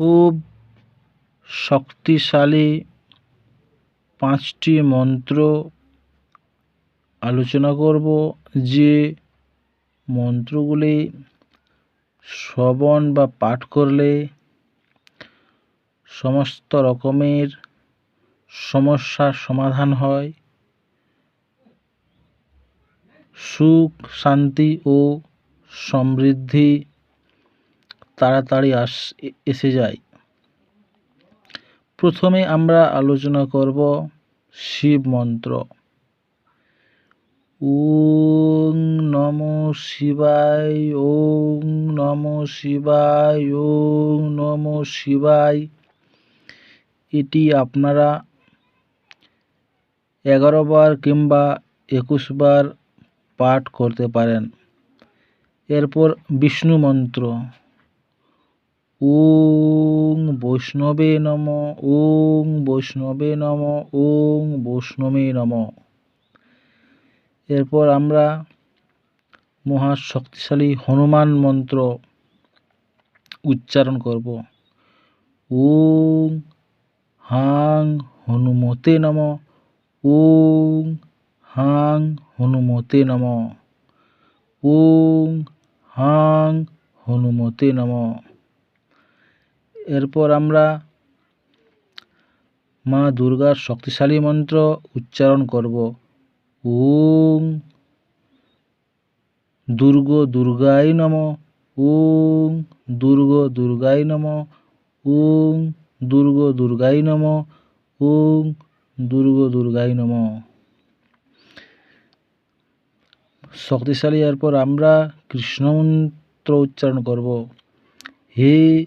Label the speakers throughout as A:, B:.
A: খুব শক্তিশালী পাঁচটি মন্ত্র আলোচনা করব যে মন্ত্রগুলি শ্রবণ বা পাঠ করলে সমস্ত রকমের সমস্যার সমাধান হয়। সুখ, শান্তি ও সমৃদ্ধি তাড়াতাড়ি আস এসে যায় প্রথমে আমরা আলোচনা করব শিব মন্ত্র। ওং নম শিবায়, ওং নম শিবায়, ওং নম শিবায়। এটি আপনারা এগারো বার কিংবা একুশ বার পাঠ করতে পারেন। এরপর বিষ্ণু মন্ত্র। ওং বৈষ্ণবে নম, ওং বৈষ্ণবে নম, ওং বৈষ্ণবে নম। এরপর আমরা মহা শক্তিশালী হনুমান মন্ত্র উচ্চারণ করব। ওং হাং হনুমতে নম, ওং হাং হনুমতে নম, ওং হাং হনুমতে নম। এরপর আমরা মা দুর্গার শক্তিশালী মন্ত্র উচ্চারণ করব। ওং দুর্গ দুর্গাই নম। ওং দুর্গ দুর্গাই নম। ওং দুর্গ দুর্গাই নম। ওং দুর্গ দুর্গাই নম। শক্তিশালী এরপর আমরা কৃষ্ণ মন্ত্র উচ্চারণ করব। হে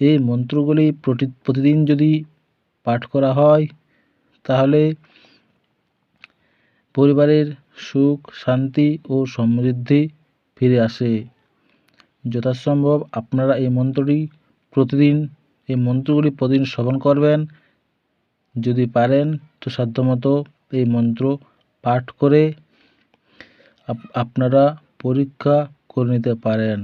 A: এই মন্ত্রগুলি প্রতিদিন যদি পাঠ করা হয়, তাহলে পরিবারের সুখ, শান্তি ও সমৃদ্ধি ফিরে আসে। যথাসম্ভব আপনারা এই মন্ত্রটি প্রতিদিন, এই মন্ত্রগুলি প্রতিদিন শ্রবণ করবেন। যদি পারেন, তো সাধ্যমতো এই মন্ত্র পাঠ করে আপনারা পরীক্ষা করে নিতে পারেন।